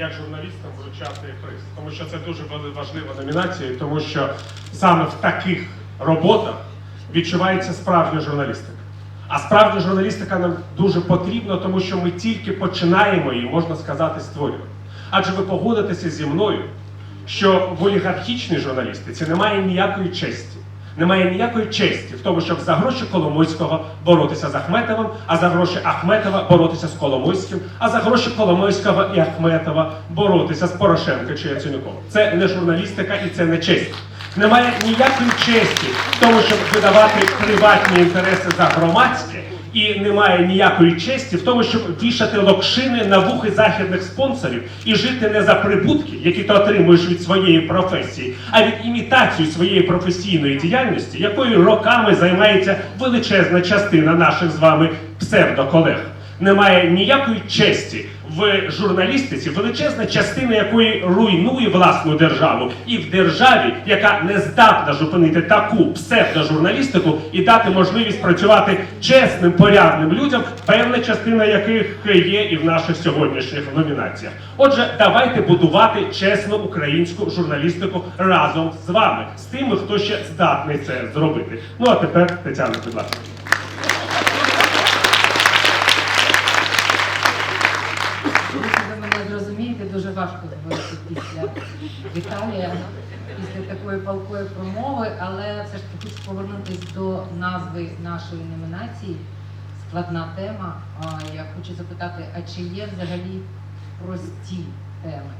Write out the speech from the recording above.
як журналістам вручати приз, тому що це дуже важлива номінація, тому що саме в таких роботах відчувається справжня журналістика. А справжня журналістика нам дуже потрібна, тому що ми тільки починаємо її, можна сказати, створювати. Адже ви погодитеся зі мною, що в олігархічній журналістиці немає ніякої честі. Немає ніякої честі в тому, щоб за гроші Коломойського боротися з Ахметовим, а за гроші Ахметова боротися з Коломойським, а за гроші Коломойського і Ахметова боротися з Порошенко чи Яценюком. Це не журналістика і це не честь. Немає ніякої честі в тому, щоб видавати приватні інтереси за громадське, і немає ніякої честі в тому, щоб вішати локшини на вухи західних спонсорів і жити не за прибутки, які ти отримуєш від своєї професії, а від імітації своєї професійної діяльності, якою роками займається величезна частина наших з вами псевдоколег. Немає ніякої честі в журналістиці, величезна частина якої руйнує власну державу, і в державі, яка не здатна зупинити таку псевдожурналістику і дати можливість працювати чесним, порядним людям, певна частина яких є і в наших сьогоднішніх номінаціях. Отже, давайте будувати чесну українську журналістику разом з вами, з тими, хто ще здатний це зробити. Ну а тепер Тетяна, будь ласка. Дуже важко говорити після Віталія, після такої палкої промови, але все ж таки хочу повернутися до назви нашої номінації. Складна тема. Я хочу запитати, а чи є взагалі прості теми?